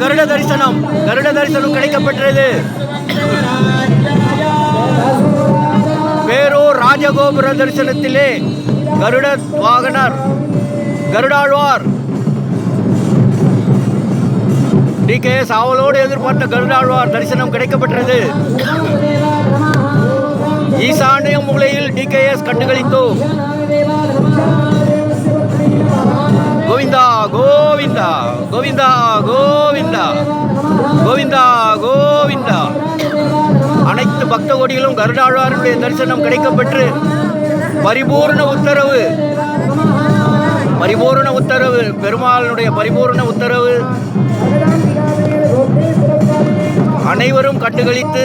கருட தரிசனம் கருட தரிசனம் கிடைக்கப்பெற்றது. பேரூர் ராஜகோபுர தரிசனத்திலே கருட வாகனர் கருடாழ்வார். டிகேஎஸ் ஆவலோடு எதிர்பார்த்த கருடாழ்வார் தரிசனம் கிடைக்கப்பெற்றது. ஈசானிய மூலையில் டி. கேஎஸ் கண்டுகளித்தோம் கோவிந்தா கோவிந்தா கோவிந்தா கோ அனைத்து பக்த கோடிகளும் கருடாழ்வாருடைய தரிசனம் கிடைக்கப்பெற்று பரிபூர்ண உத்தரவு. பரிபூர்ண உத்தரவு. பெருமாளுடைய பரிபூர்ண உத்தரவு. அனைவரும் கண்டுகளித்து